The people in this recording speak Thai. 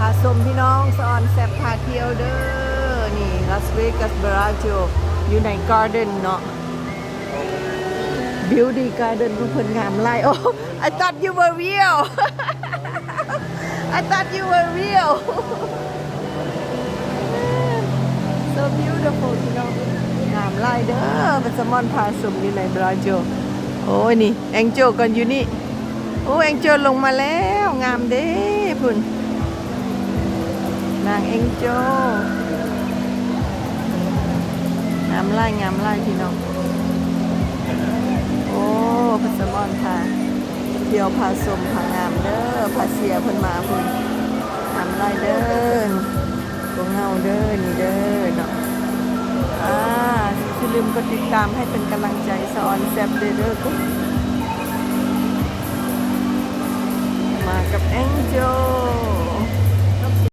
พาสมพี่น้องสอนแซบพาเที่ยวเด้อ นี่ลาสเวกัสบราโจอยู่ในการ์เดนเนาะ Beauty Garden ของเพิ่นงามหลายโอ้ I thought you were real I thought you were real so beautiful พี่น้องงามหลายเด้อเป็นสมอนพาสมอยู่ในบราโจโอ้ยนี่แองโจก่อนอยู่นี่ โอ้แองโจลงมาแล้วงามเด้พุ่น นางแองโจงามไล่งามไล่พี่น้อง โอ้พัสมอนค่ะเที่ยวพาสมพางามเด้อพาเสียเพิ่นมาพุ่นงามไล่เด้อตัวเงาเด้อนี่เด้อเนาะอ่าอย่าลืมกดติดตามให้เป็นกำลังใจสอนแซบเด้อเด้อกุ๊กมากับแองเจ